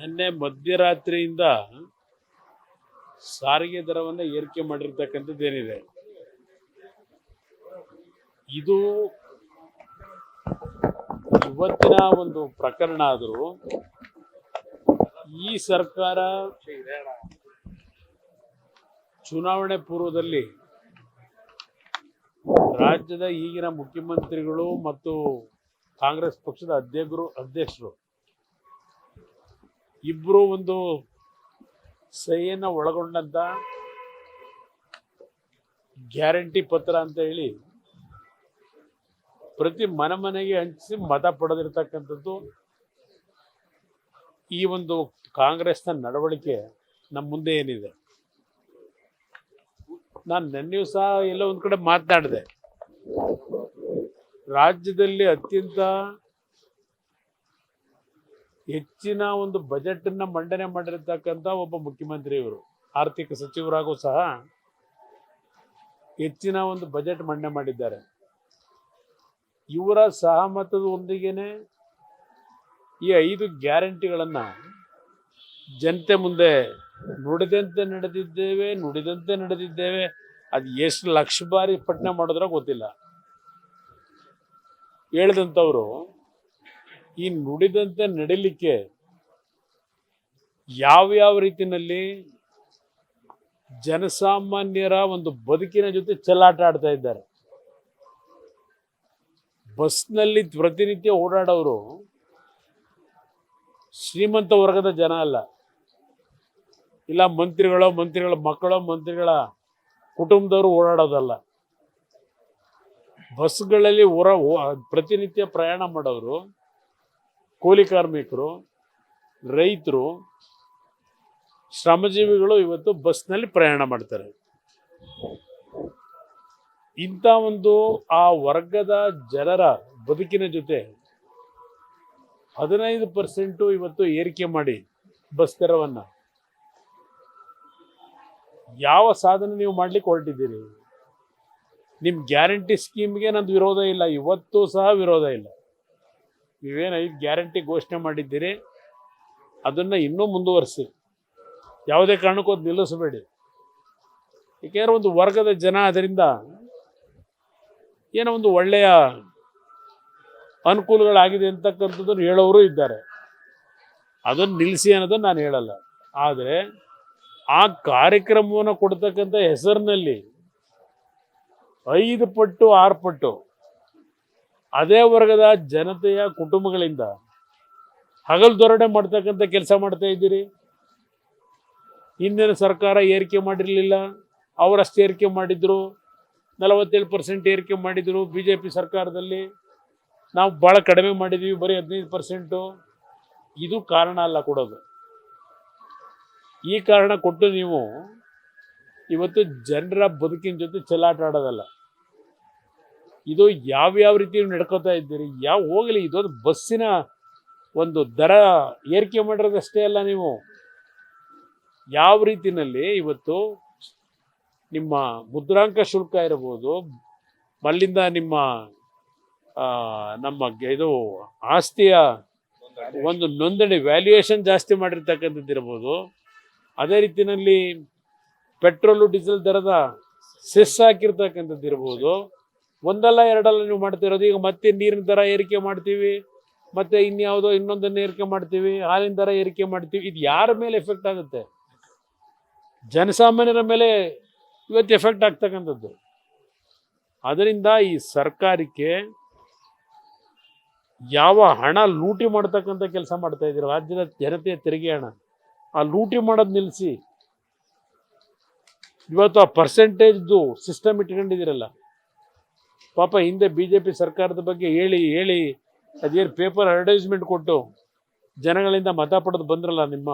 ನಿನ್ನೆ ಮಧ್ಯರಾತ್ರಿಯಿಂದ ಸಾರಿಗೆ ದರವನ್ನು ಏರಿಕೆ ಮಾಡಿರ್ತಕ್ಕಂಥದ್ದು ಏನಿದೆ? ಇದು ಇವತ್ತಿನ ಒಂದು ಪ್ರಕರಣ ಆದರೂ ಈ ಸರ್ಕಾರ ಚುನಾವಣೆ ಪೂರ್ವದಲ್ಲಿ ರಾಜ್ಯದ ಈಗಿನ ಮುಖ್ಯಮಂತ್ರಿಗಳು ಮತ್ತು ಕಾಂಗ್ರೆಸ್ ಪಕ್ಷದ ಅಧ್ಯಕ್ಷರು ಅಧ್ಯಕ್ಷರು ಇಬ್ಬರು ಒಂದು ಸಹಿಯನ್ನು ಒಳಗೊಂಡಂತ ಗ್ಯಾರಂಟಿ ಪತ್ರ ಅಂತ ಹೇಳಿ ಪ್ರತಿ ಮನೆ ಮನೆಗೆ ಹಂಚಿಸಿ ಮತ ಪಡೆದಿರ್ತಕ್ಕಂಥದ್ದು ಈ ಒಂದು ಕಾಂಗ್ರೆಸ್ನ ನಡವಳಿಕೆ ನಮ್ಮ ಮುಂದೆ ಏನಿದೆ? ನಾನು ನೆನ್ನೆಯೂ ಸಹ ಎಲ್ಲ ಒಂದು ಕಡೆ ಮಾತನಾಡಿದೆ. ರಾಜ್ಯದಲ್ಲಿ ಅತ್ಯಂತ ಹೆಚ್ಚಿನ ಒಂದು ಬಜೆಟ್ ಅನ್ನ ಮಂಡನೆ ಮಾಡಿರ್ತಕ್ಕಂಥ ಒಬ್ಬ ಮುಖ್ಯಮಂತ್ರಿ ಇವರು. ಆರ್ಥಿಕ ಸಚಿವರಾಗೂ ಸಹ ಹೆಚ್ಚಿನ ಒಂದು ಬಜೆಟ್ ಮಂಡನೆ ಮಾಡಿದ್ದಾರೆ. ಇವರ ಸಹಮತದೊಂದಿಗೇನೆ ಈ ಐದು ಗ್ಯಾರಂಟಿಗಳನ್ನು ಜನತೆ ಮುಂದೆ ನುಡಿದಂತೆ ನಡೆದಿದ್ದೇವೆ ನುಡಿದಂತೆ ನಡೆದಿದ್ದೇವೆ. ಅದು ಎಷ್ಟು ಲಕ್ಷ ಬಾರಿ ಪಟ್ಟಣ ಮಾಡಿದ್ರೋ ಗೊತ್ತಿಲ್ಲ. ಹೇಳ್ದಂಥವ್ರು ಈ ನುಡಿದಂತೆ ನಡಿಲಿಕ್ಕೆ ಯಾವ್ಯಾವ ರೀತಿಯಲ್ಲಿ ಜನಸಾಮಾನ್ಯರ ಒಂದು ಬದುಕಿನ ಜೊತೆ ಚೆಲ್ಲಾಟ ಆಡ್ತಾ ಇದ್ದಾರೆ. ಬಸ್ನಲ್ಲಿ ಪ್ರತಿನಿತ್ಯ ಓಡಾಡೋರು ಶ್ರೀಮಂತ ವರ್ಗದ ಜನ ಅಲ್ಲ. ಇಲ್ಲ ಮಂತ್ರಿಗಳೋ ಮಂತ್ರಿಗಳ ಮಕ್ಕಳೋ ಮಂತ್ರಿಗಳ ಕುಟುಂಬದವರು ಓಡಾಡೋದಲ್ಲ. ಬಸ್ಗಳಲ್ಲಿ ಹೊರ ಪ್ರತಿನಿತ್ಯ ಪ್ರಯಾಣ ಮಾಡೋರು ಕೂಲಿ ಕಾರ್ಮಿಕರು, ರೈತರು, ಶ್ರಮಜೀವಿಗಳು ಇವತ್ತು ಬಸ್ನಲ್ಲಿ ಪ್ರಯಾಣ ಮಾಡ್ತಾರೆ. ಇಂಥ ಒಂದು ಆ ವರ್ಗದ ಜನರ ಬದುಕಿನ ಜೊತೆ ಹದಿನೈದು ಪರ್ಸೆಂಟು ಇವತ್ತು ಏರಿಕೆ ಮಾಡಿ ಬಸ್ ದರವನ್ನು. ಯಾವ ಸಾಧನೆ ನೀವು ಮಾಡ್ಲಿಕ್ಕೆ ಹೊರಟಿದ್ದೀರಿ? ನಿಮ್ಮ ಗ್ಯಾರಂಟಿ ಸ್ಕೀಮ್ಗೆ ನಂದು ವಿರೋಧ ಇಲ್ಲ, ಇವತ್ತು ಸಹ ವಿರೋಧ ಇಲ್ಲ. ನೀವೇನು ಐದು ಗ್ಯಾರಂಟಿ ಘೋಷಣೆ ಮಾಡಿದ್ದೀರಿ, ಅದನ್ನು ಇನ್ನೂ ಮುಂದುವರಿಸಿ. ಯಾವುದೇ ಕಾರಣಕ್ಕೂ ಅದು ನಿಲ್ಲಿಸಬೇಡಿ. ಏಕೆಂದರೆ ಒಂದು ವರ್ಗದ ಜನ ಅದರಿಂದ ಏನೋ ಒಂದು ಒಳ್ಳೆಯ ಅನುಕೂಲಗಳಾಗಿದೆ ಅಂತಕ್ಕಂಥದ್ದನ್ನು ಹೇಳೋರು ಇದ್ದಾರೆ. ಅದನ್ನು ನಿಲ್ಲಿಸಿ ಅನ್ನೋದನ್ನು ನಾನು ಹೇಳಲ್ಲ. ಆದರೆ ಆ ಕಾರ್ಯಕ್ರಮವನ್ನು ಕೊಡ್ತಕ್ಕಂಥ ಹೆಸರಿನಲ್ಲಿ ಐದು ಪಟ್ಟು, ಆರು ಪಟ್ಟು ಅದೇ ವರ್ಗದ ಜನತೆಯ ಕುಟುಂಬಗಳಿಂದ ಹಗಲು ದೊರಡೆ ಮಾಡ್ತಕ್ಕಂಥ ಕೆಲಸ ಮಾಡ್ತಾ ಇದ್ದೀರಿ. ಹಿಂದಿನ ಸರ್ಕಾರ ಏರಿಕೆ ಮಾಡಿರಲಿಲ್ಲ, ಅವರಷ್ಟು ಏರಿಕೆ ಮಾಡಿದ್ರು, ನಲವತ್ತೇಳು ಪರ್ಸೆಂಟ್ ಏರಿಕೆ ಮಾಡಿದ್ರು ಬಿ ಜೆ ಪಿ ಸರ್ಕಾರದಲ್ಲಿ. ನಾವು ಭಾಳ ಕಡಿಮೆ ಮಾಡಿದ್ವಿ, ಬರೀ ಹದಿನೈದು ಪರ್ಸೆಂಟು ಇದು ಕಾರಣ ಅಲ್ಲ ಕೊಡೋದು. ಈ ಕಾರಣ ಕೊಟ್ಟು ನೀವು ಇವತ್ತು ಜನರ ಬದುಕಿನ ಜೊತೆ ಚೆಲ್ಲಾಟ ಆಡೋದಲ್ಲ. ಇದು ಯಾವ್ಯಾವ ರೀತಿ ನಡ್ಕೋತಾ ಇದ್ದೀರಿ? ಯಾವ ಹೋಗಲಿ ಇದೊಂದು ಬಸ್ಸಿನ ಒಂದು ದರ ಏರಿಕೆ ಮಾಡಿರೋದಷ್ಟೇ ಅಲ್ಲ ನೀವು. ಯಾವ ರೀತಿಯಲ್ಲಿ ಇವತ್ತು ನಿಮ್ಮ ಮುದ್ರಾಂಕ ಶುಲ್ಕ ಇರಬಹುದು ಅಲ್ಲಿಂದ ನಿಮ್ಮ ನಮ್ಮ ಇದು ಆಸ್ತಿಯ ಒಂದು ನೋಂದಣಿ ವ್ಯಾಲ್ಯೂಯೇಷನ್ ಜಾಸ್ತಿ ಮಾಡಿರ್ತಕ್ಕಂಥದ್ದು ಇರ್ಬೋದು ಅದೇ ರೀತಿಯಲ್ಲಿ ಪೆಟ್ರೋಲು ಡೀಸೆಲ್ ದರದ ಸೆಸ್ ಹಾಕಿರ್ತಕ್ಕಂಥದ್ದು ಇರ್ಬೋದು ಒಂದಲ್ಲ ಎರಡಲ್ಲ ನೀವು ಮಾಡ್ತಿರೋದು. ಈಗ ಮತ್ತೆ ನೀರಿನ ದರ ಏರಿಕೆ ಮಾಡ್ತೀವಿ, ಮತ್ತೆ ಇನ್ಯಾವುದೋ ಇನ್ನೊಂದನ್ನು ಏರಿಕೆ ಮಾಡ್ತೀವಿ, ಹಾಲಿನ ದರ ಏರಿಕೆ ಮಾಡ್ತೀವಿ. ಇದು ಯಾರ ಮೇಲೆ ಎಫೆಕ್ಟ್ ಆಗುತ್ತೆ? ಜನಸಾಮಾನ್ಯರ ಮೇಲೆ ಇವತ್ತು ಎಫೆಕ್ಟ್ ಆಗ್ತಕ್ಕಂಥದ್ದು. ಅದರಿಂದ ಈ ಸರ್ಕಾರಕ್ಕೆ ಯಾವ ಹಣ ಲೂಟಿ ಮಾಡ್ತಕ್ಕಂಥ ಕೆಲಸ ಮಾಡ್ತಾ ಇದ್ದೀರಿ? ರಾಜ್ಯದ ಜನತೆಯ ತೆರಿಗೆ ಹಣ. ಆ ಲೂಟಿ ಮಾಡೋದು ನಿಲ್ಲಿಸಿ ಇವತ್ತು ಆ ಪರ್ಸೆಂಟೇಜ್ದು ಸಿಸ್ಟಮ್ ಇಟ್ಕೊಂಡಿದ್ದೀರಲ್ಲ. ಪಾಪ ಹಿಂದೆ ಬಿ ಜೆ ಪಿ ಸರ್ಕಾರದ ಬಗ್ಗೆ ಹೇಳಿ ಹೇಳಿ, ಅದೇನು ಪೇಪರ್ ಅಡ್ವರ್ಟೈಸ್ಮೆಂಟ್ ಕೊಟ್ಟು ಜನಗಳಿಂದ ಮತ ಪಡೆದು ಬಂದ್ರಲ್ಲ ನಿಮ್ಮ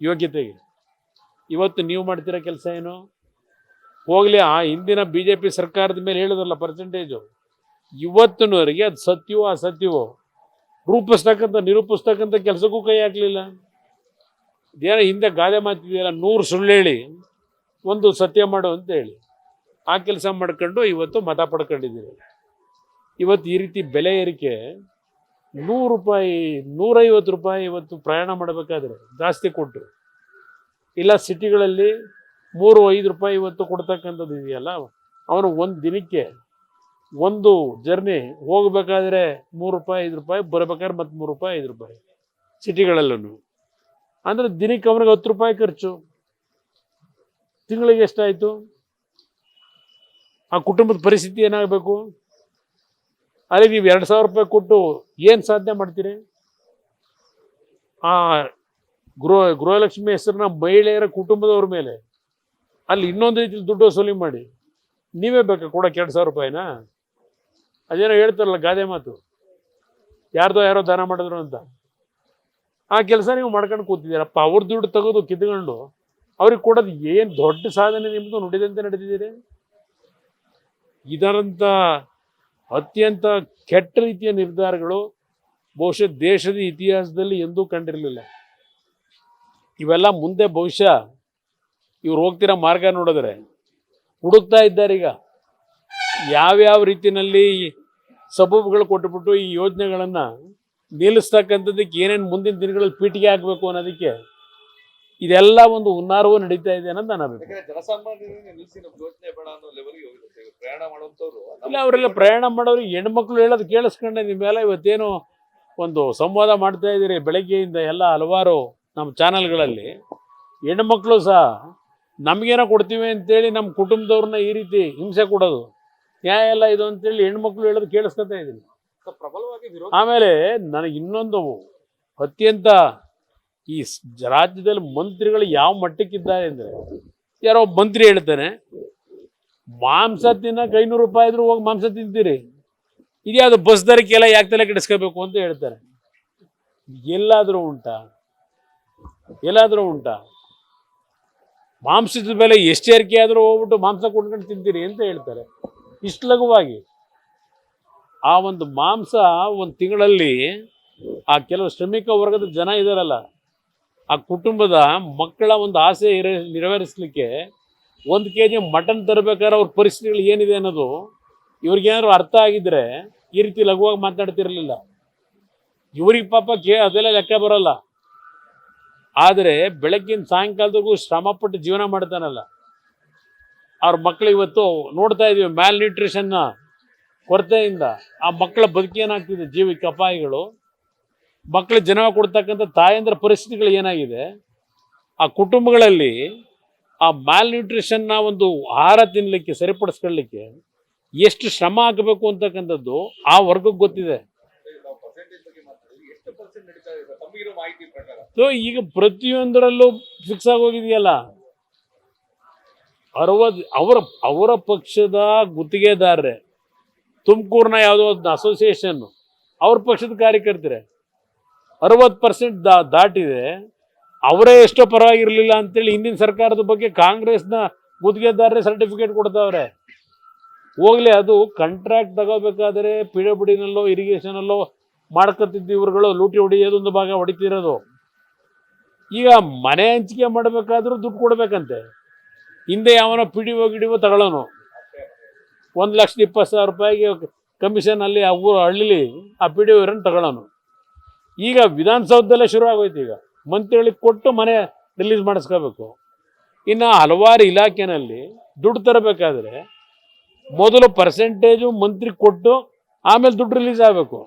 ಯೋಗ್ಯತೆಗೆ? ಇವತ್ತು ನೀವು ಮಾಡ್ತಿರೋ ಕೆಲಸ ಏನು? ಹೋಗಲಿ, ಆ ಹಿಂದಿನ ಬಿ ಜೆ ಪಿ ಸರ್ಕಾರದ ಮೇಲೆ ಹೇಳಿದ್ರಲ್ಲ ಪರ್ಸೆಂಟೇಜು ಇವತ್ತಿನವರೆಗೆ ಅದು ಸತ್ಯವೋ ಅಸತ್ಯವೋ? ರೂಪಿಸ್ತಕ್ಕಂಥ, ನಿರೂಪಿಸ್ತಕ್ಕಂಥ ಕೆಲಸಕ್ಕೂ ಕೈ ಹಾಕಲಿಲ್ಲ. ಇದೇನೋ ಹಿಂದೆ ಗಾದೆ ಮಾತಿದೆಯಲ್ಲ, ನೂರು ಸುಳ್ಳು ಹೇಳಿ, ಒಂದು ಸತ್ಯ ಮಾಡು ಅಂತ ಹೇಳಿ. ಆ ಕೆಲಸ ಮಾಡ್ಕೊಂಡು ಇವತ್ತು ಮತ ಪಡ್ಕೊಂಡಿದ್ದೀರಿ ಇವತ್ತು ಈ ರೀತಿ ಬೆಲೆ ಏರಿಕೆ ನೂರು ರೂಪಾಯಿ, ನೂರೈವತ್ತು ರೂಪಾಯಿ ಇವತ್ತು ಪ್ರಯಾಣ ಮಾಡಬೇಕಾದ್ರೆ ಜಾಸ್ತಿ ಕೊಟ್ಟು ಇಲ್ಲ ಸಿಟಿಗಳಲ್ಲಿ ಮೂರು, ಐದು ರೂಪಾಯಿ ಇವತ್ತು ಕೊಡ್ತಕ್ಕಂಥದ್ದು ಇದೆಯಲ್ಲ, ಅವನು ಒಂದು ದಿನಕ್ಕೆ ಒಂದು ಜರ್ನಿ ಹೋಗಬೇಕಾದ್ರೆ ಮೂರು ರೂಪಾಯಿ, ಐದು ರೂಪಾಯಿ, ಬರಬೇಕಾದ್ರೆ ಮತ್ತು ಮೂರು ರೂಪಾಯಿ, ಐದು ರೂಪಾಯಿ ಸಿಟಿಗಳಲ್ಲೂ ಅಂದರೆ ದಿನಕ್ಕೆ ಅವನಿಗೆ ಹತ್ತು ರೂಪಾಯಿ ಖರ್ಚು. ತಿಂಗಳಿಗೆ ಎಷ್ಟಾಯಿತು? ಆ ಕುಟುಂಬದ ಪರಿಸ್ಥಿತಿ ಏನಾಗಬೇಕು? ಅಲ್ಲಿ ನೀವು ಎರಡು ಸಾವಿರ ರೂಪಾಯಿ ಕೊಟ್ಟು ಏನು ಸಾಧನೆ ಮಾಡ್ತೀರಿ? ಆ ಗೃಹ, ಗೃಹಲಕ್ಷ್ಮಿ ಹೆಸರನ್ನ ಮಹಿಳೆಯರ ಕುಟುಂಬದವ್ರ ಮೇಲೆ. ಅಲ್ಲಿ ಇನ್ನೊಂದು ರೀತಿಯಲ್ಲಿ ದುಡ್ಡು ವಸೂಲಿ ಮಾಡಿ. ನೀವೇ ಬೇಕಾ ಕೊಡೋಕೆ ಎರಡು ಸಾವಿರ ರೂಪಾಯಿನ? ಅದೇನೋ ಹೇಳ್ತಾರಲ್ಲ ಗಾದೆ ಮಾತು. ಯಾರ್ದೋ ಯಾರೋ ದಾನ ಮಾಡಿದ್ರು ಅಂತ. ಆ ಕೆಲಸ ನೀವು ಮಾಡ್ಕೊಂಡು ಕೂತಿದ್ದೀರಪ್ಪ. ಅವ್ರ ದುಡ್ಡು ತೆಗೆದು ಕಿತ್ಕೊಂಡು ಅವ್ರಿಗೆ ಕೊಡೋದು ಏನು ದೊಡ್ಡ ಸಾಧನೆ ನಿಮ್ಮದು ನುಡಿದಂತೆ ನಡೆದಿದ್ದೀರಿ ಇದರಂಥ ಅತ್ಯಂತ ಕೆಟ್ಟ ರೀತಿಯ ನಿರ್ಧಾರಗಳು ಬಹುಶಃ ದೇಶದ ಇತಿಹಾಸದಲ್ಲಿ ಎಂದೂ ಕಂಡಿರಲಿಲ್ಲ. ಇವೆಲ್ಲ ಮುಂದೆ ಬಹುಶಃ ಇವ್ರು ಹೋಗ್ತಿರೋ ಮಾರ್ಗ ನೋಡಿದ್ರೆ ಹುಡುಕ್ತಾ ಇದ್ದಾರೆ ಈಗ. ಯಾವ್ಯಾವ ರೀತಿಯಲ್ಲಿ ಸಬೂಬುಗಳು ಕೊಟ್ಟುಬಿಟ್ಟು ಈ ಯೋಜನೆಗಳನ್ನು ನಿಲ್ಲಿಸ್ತಕ್ಕಂಥದ್ದಕ್ಕೆ ಏನೇನು ಮುಂದಿನ ದಿನಗಳಲ್ಲಿ ಪೀಠಿಗೆ ಆಗಬೇಕು ಅನ್ನೋದಕ್ಕೆ ಇದೆಲ್ಲ ಒಂದು ಹುನ್ನಾರವೂ ನಡೀತಾ ಇದೆ ಅನ್ನೋದು ನನ್ನ ಅಭಿಪ್ರಾಯ. ಇಲ್ಲ ಅವರೆಲ್ಲ ಪ್ರಯಾಣ ಮಾಡೋರು ಹೆಣ್ಮಕ್ಳು ಹೇಳೋದು ಕೇಳಿಸ್ಕೊಂಡೆ ಮೇಲೆ ಇವತ್ತೇನು ಒಂದು ಸಂವಾದ ಮಾಡ್ತಾ ಇದ್ದೀರಿ? ಬೆಳಗ್ಗೆಯಿಂದ ಎಲ್ಲ ಹಲವಾರು ನಮ್ಮ ಚಾನಲ್ಗಳಲ್ಲಿ ಹೆಣ್ಮಕ್ಳು ಸಹ ನಮಗೇನೋ ಕೊಡ್ತೀವಿ ಅಂತೇಳಿ ನಮ್ಮ ಕುಟುಂಬದವ್ರನ್ನ ಈ ರೀತಿ ಹಿಂಸೆ ಕೊಡೋದು. ನ್ಯಾಯ ಎಲ್ಲ ಇದು ಅಂತೇಳಿ ಹೆಣ್ಮಕ್ಳು ಹೇಳೋದು ಕೇಳಿಸ್ಕೊತಾ ಇದ್ದೀನಿ. ಆಮೇಲೆ ನನಗೆ ಇನ್ನೊಂದು ಅತ್ಯಂತ ಈ ರಾಜ್ಯದಲ್ಲಿ ಮಂತ್ರಿಗಳು ಯಾವ ಮಟ್ಟಕ್ಕಿದ್ದಾರೆ ಅಂದರೆ ಯಾರೋ ಮಂತ್ರಿ ಹೇಳ್ತಾನೆ, ಮಾಂಸ ತಿನ್ನಕ್ಕೆ ಐನೂರು ರೂಪಾಯಿ ಇದ್ರೂ ಹೋಗಿ ಮಾಂಸ ತಿಂತೀರಿ. ಇದ್ಯಾವುದು ಬಸ್ ದರಕ್ಕೆಲ್ಲ ಯಾಕೆ ತಲೆ ಕೆಡಿಸ್ಕೋಬೇಕು? ಅಂತ ಹೇಳ್ತಾರೆ. ಎಲ್ಲಾದರೂ ಉಂಟಾ? ಎಲ್ಲಾದರೂ ಉಂಟಾ? ಮಾಂಸದ ಬೆಲೆ ಎಷ್ಟು ಆದರೂ ಹೋಗ್ಬಿಟ್ಟು ಮಾಂಸ ಕೊಂಡ್ಕೊಂಡು ತಿಂತೀರಿ ಅಂತ ಹೇಳ್ತಾರೆ. ಇಷ್ಟು ಲಘುವಾಗಿ. ಆ ಒಂದು ಮಾಂಸ ಒಂದು ತಿಂಗಳಲ್ಲಿ ಆ ಕೆಲವು ಶ್ರಮಿಕ ವರ್ಗದ ಜನ ಇದಾರಲ್ಲ ಆ ಕುಟುಂಬದ ಮಕ್ಕಳ ಒಂದು ಆಸೆ ಇರ, ನೆರವೇರಿಸಲಿಕ್ಕೆ ಒಂದು ಕೆ ಜಿ ಮಟನ್ ತರಬೇಕಾದ್ರೆ ಅವ್ರ ಪರಿಸ್ಥಿತಿಗಳು ಏನಿದೆ ಅನ್ನೋದು ಇವ್ರಿಗೇನಾದ್ರು ಅರ್ಥ ಆಗಿದ್ರೆ ಈ ರೀತಿ ಲಘುವಾಗಿ ಮಾತಾಡ್ತಿರ್ಲಿಲ್ಲ. ಇವ್ರಿಗೆ ಪಾಪ ಕೇ, ಅದೆಲ್ಲ ಲೆಕ್ಕ ಬರಲ್ಲ. ಆದರೆ ಬೆಳಗ್ಗಿನ ಸಾಯಂಕಾಲದವರೆಗೂ ಶ್ರಮಪಟ್ಟು ಜೀವನ ಮಾಡ್ತಾನಲ್ಲ. ಅವ್ರ ಮಕ್ಕಳು ಇವತ್ತು ನೋಡ್ತಾ ಇದೀವಿ ಮ್ಯಾಲ್ ನ್ಯೂಟ್ರಿಷನ್ನ ಕೊರತೆಯಿಂದ ಆ ಮಕ್ಕಳ ಬದುಕೇನಾಗ್ತಿದೆ ಜೀವಿಕ ಅಪಾಯಗಳು. ಮಕ್ಕಳ ಜನ್ಮ ಕೊಡ್ತಕ್ಕಂಥ ತಾಯಂದ್ರ ಪರಿಸ್ಥಿತಿಗಳು ಏನಾಗಿದೆ? ಆ ಕುಟುಂಬಗಳಲ್ಲಿ ಆ ಮ್ಯಾಲ್ ನ್ಯೂಟ್ರಿಷನ್ನ ಒಂದು ಆಹಾರ ತಿನ್ನಲಿಕ್ಕೆ ಸರಿಪಡಿಸ್ಕೊಳ್ಳಿಕ್ಕೆ ಎಷ್ಟು ಶ್ರಮ ಆಗಬೇಕು ಅಂತಕ್ಕಂಥದ್ದು ಆ ವರ್ಗಕ್ಕೆ ಗೊತ್ತಿದೆ. ಸೊ ಈಗ ಪ್ರತಿಯೊಂದರಲ್ಲೂ ಫಿಕ್ಸ್ ಆಗೋಗಿದೆಯಲ್ಲ ಅರವತ್, ಅವರ ಅವರ ಪಕ್ಷದ ಗುತ್ತಿಗೆದಾರರೇ, ತುಮಕೂರಿನ ಯಾವುದೋ ಒಂದು ಅಸೋಸಿಯೇಷನ್ ಅವ್ರ ಪಕ್ಷದ ಕಾರ್ಯಕರ್ತರೆ ಅರವತ್ತು ಪರ್ಸೆಂಟ್ ದಾ, ದಾಟಿದೆ. ಅವರೇ ಎಷ್ಟೋ ಪರವಾಗಿರಲಿಲ್ಲ ಅಂತೇಳಿ ಹಿಂದಿನ ಸರ್ಕಾರದ ಬಗ್ಗೆ ಕಾಂಗ್ರೆಸ್ನ ಗುತ್ತಿಗೆದಾರರೇ ಸರ್ಟಿಫಿಕೇಟ್ ಕೊಡ್ತಾವ್ರೆ. ಹೋಗ್ಲಿ, ಅದು ಕಾಂಟ್ರಾಕ್ಟ್ ತಗೋಬೇಕಾದ್ರೆ ಪಿ ಡಬ್ಲ್ಯೂ ಡಿನಲ್ಲೋ ಇರಿಗೇಷನಲ್ಲೋ ಮಾಡ್ಕೊತಿದ್ದ ಇವ್ರುಗಳು, ಲೂಟಿ ಹೊಡಿಯೋದು ಒಂದು ಭಾಗ ಹೊಡಿತಿರೋದು. ಈಗ ಮನೆ ಹಂಚಿಕೆ ಮಾಡಬೇಕಾದ್ರೂ ದುಡ್ಡು ಕೊಡಬೇಕಂತೆ. ಹಿಂದೆ ಯಾವನೋ ಪಿ ಡಿ ಒ ಗಿಡಿಒ ತಗೊಳ್ಳೋನು. ಒಂದು ಲಕ್ಷದ ಇಪ್ಪತ್ತು ಸಾವಿರ ರೂಪಾಯಿಗೆ ಕಮಿಷನ್ ಅಲ್ಲಿ ಆ ಊರು ಹಳ್ಳಿಲಿ ಆ ಪಿ ಡಿ ಒರನ್ನು ತಗೊಳ್ಳೋನು. ಈಗ ವಿಧಾನಸೌಧದಲ್ಲೇ ಶುರು ಆಗೋಯ್ತು ಈಗ. ಮಂತ್ರಿಗಳಿಗೆ ಕೊಟ್ಟು ಮನೆ ರಿಲೀಸ್ ಮಾಡಿಸ್ಕೋಬೇಕು. ಇನ್ನು ಹಲವಾರು ಇಲಾಖೆನಲ್ಲಿ ದುಡ್ಡು ತರಬೇಕಾದ್ರೆ ಮೊದಲು ಪರ್ಸೆಂಟೇಜು ಮಂತ್ರಿ ಕೊಟ್ಟು ಆಮೇಲೆ ದುಡ್ಡು ರಿಲೀಸ್ ಆಗಬೇಕು.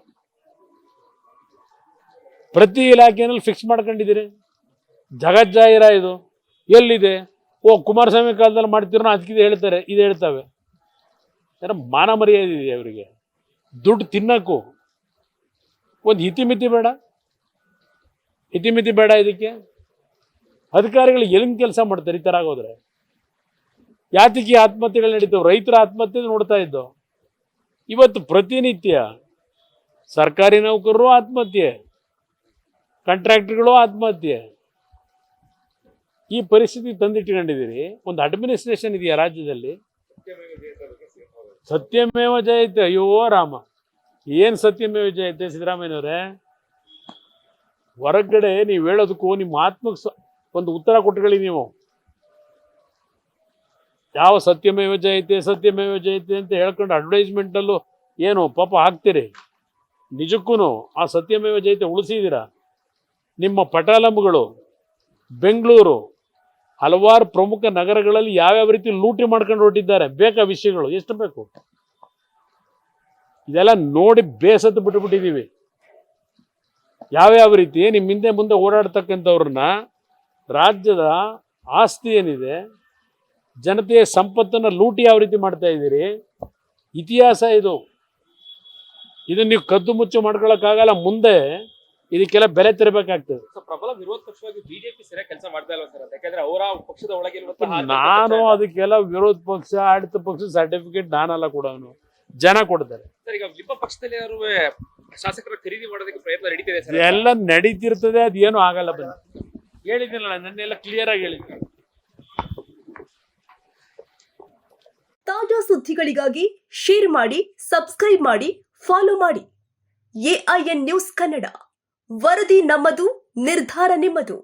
ಪ್ರತಿ ಇಲಾಖೆನಲ್ಲಿ ಫಿಕ್ಸ್ ಮಾಡ್ಕೊಂಡಿದ್ದೀರಿ. ಜಗಜ್ಜಾಹಿರ ಇದು. ಎಲ್ಲಿದೆ? ಓ, ಕುಮಾರಸ್ವಾಮಿ ಕಾಲದಲ್ಲಿ ಮಾಡ್ತಿರೋ ಅದಕ್ಕಿದೆ ಹೇಳ್ತಾರೆ, ಇದು ಹೇಳ್ತವೆ. ಯಾರ ಮಾನ ಮರ್ಯಾದೆ ಇದೆ ಅವರಿಗೆ? ದುಡ್ಡು ತಿನ್ನಕ್ಕೂ. ಒಂದು ಇತಿಮಿತಿ ಬೇಡ. ಇತಿಮಿತಿ ಬೇಡ ಇದಕ್ಕೆ. ಅಧಿಕಾರಿಗಳು ಎಲ್ಲಿ ಕೆಲಸ ಮಾಡ್ತಾರೆ ಈ ಥರ ಆಗೋದ್ರೆ? ಈ ಆತ್ಮಹತ್ಯೆಗಳು ನಡೀತಾವೆ, ರೈತರ ಆತ್ಮಹತ್ಯೆ ನೋಡ್ತಾ ಇದ್ದೋ? ಇವತ್ತು ಪ್ರತಿನಿತ್ಯ ಸರ್ಕಾರಿ ನೌಕರರು ಆತ್ಮಹತ್ಯೆ, ಕಾಂಟ್ರಾಕ್ಟರ್ಗಳು ಆತ್ಮಹತ್ಯೆ. ಈ ಪರಿಸ್ಥಿತಿ ತಂದಿಟ್ಕೊಂಡಿದ್ದೀರಿ. ಒಂದು ಅಡ್ಮಿನಿಸ್ಟ್ರೇಷನ್ ಇದೆಯಾ ರಾಜ್ಯದಲ್ಲಿ? ಸತ್ಯಮೇವ ಜಯತೆ, ಅಯ್ಯೋ ರಾಮ. ಏನು ಸತ್ಯಮೇ ವಿಜಯ ಐತೆ ಸಿದ್ದರಾಮಯ್ಯನವರೇ? ಹೊರಗಡೆ ನೀವು ಹೇಳೋದಕ್ಕೂ ನಿಮ್ಮ ಆತ್ಮಕ್ಕೆ ಒಂದು ಉತ್ತರ ಕೊಟ್ಟುಕೊಳ್ಳಿ ನೀವು. ಯಾವ ಸತ್ಯಮೇವ ಜಯತೆ ಸತ್ಯಮೇವ ಜಯತೆ ಅಂತ ಹೇಳ್ಕೊಂಡು ಅಡ್ವರ್ಟೈಸ್ಮೆಂಟಲ್ಲೂ ಏನು ಪಾಪ ಹಾಕ್ತೀರಿ? ನಿಜಕ್ಕೂ ಆ ಸತ್ಯಮೇವ ಜಯತೆ ಉಳಿಸಿದ್ದೀರಾ? ನಿಮ್ಮ ಪಟಾಲಂಬುಗಳು, ಬೆಂಗಳೂರು, ಹಲವಾರು ಪ್ರಮುಖ ನಗರಗಳಲ್ಲಿ ಯಾವ್ಯಾವ ರೀತಿ ಲೂಟಿ ಮಾಡ್ಕೊಂಡು ಹೊರಟಿದ್ದಾರೆ? ಬೇಕಾ ವಿಷಯಗಳು? ಎಷ್ಟು ಬೇಕು? ಇದೆಲ್ಲ ನೋಡಿ ಬೇಸತ್ತು ಬಿಟ್ಟುಬಿಟ್ಟಿದ್ದೀವಿ ಯಾವ್ಯಾವ ರೀತಿ? ನಿಮ್ಮ ಹಿಂದೆ ಮುಂದೆ ಓಡಾಡ್ತಕ್ಕಂಥವ್ರನ್ನ ರಾಜ್ಯದ ಆಸ್ತಿ ಏನಿದೆ ಜನತೆಯ ಸಂಪತ್ತನ್ನು ಲೂಟಿ ಯಾವ ರೀತಿ ಮಾಡ್ತಾ ಇದ್ದೀರಿ? ಇತಿಹಾಸ ಇದು. ಇದನ್ನು ನೀವು ಕದ್ದು ಮುಚ್ಚು ಮಾಡ್ಕೊಳಕ್ಕಾಗಲ್ಲ ಮುಂದೆ ಇದಕ್ಕೆಲ್ಲ ಬೆಲೆ ತೆರಬೇಕಾಗ್ತದೆ. ಪ್ರಬಲ ವಿರೋಧ ಪಕ್ಷವಾಗಿ ಬಿಜೆಪಿ ಸರಿಯಾಗಿ ಕೆಲಸ ಮಾಡ್ತಾ ಇಲ್ಲ ಸರ್. ಯಾಕಂದ್ರೆ ಅವರ ಪಕ್ಷದ ಒಳಗೆ ನಾನು ಅದಕ್ಕೆಲ್ಲ ವಿರೋಧ ಪಕ್ಷ ಆಡಳಿತ ಪಕ್ಷ ಸರ್ಟಿಫಿಕೇಟ್ ನಾನಲ್ಲ ಕೊಡೋನು. ಜನ ಕೊಡ್ತಾರೆ. ಸರ್ ಈಗ ನಿಮ್ಮ ಪಕ್ಷದಲ್ಲಿ ಶಾಸಕರ ಖರೀದಿ ಮಾಡೋದಕ್ಕೆ ಪ್ರಯತ್ನ ನಡೀತಿದೆ ಎಲ್ಲ ನಡೀತಿರ್ತದೆ ಅದೇನು ಆಗಲ್ಲ ಬನ್ನಿ. ಹೇಳಿದ್ದೀನಲ್ಲ ನನ್ನೆಲ್ಲ ಕ್ಲಿಯರ್ ಆಗಿ ಹೇಳಿದ್ದೀನಿ ತಾಜಾ ಸುದ್ದಿಗಳಿಗಾಗಿ ಶೇರ್ ಮಾಡಿ ಸಬ್ಸ್ಕ್ರೈಬ್ ಮಾಡಿ ಫಾಲೋ ಮಾಡಿ. AIN news Kannada. ವರದಿ ನಮ್ಮದು ನಿರ್ಧಾರ ನಿಮ್ಮದು.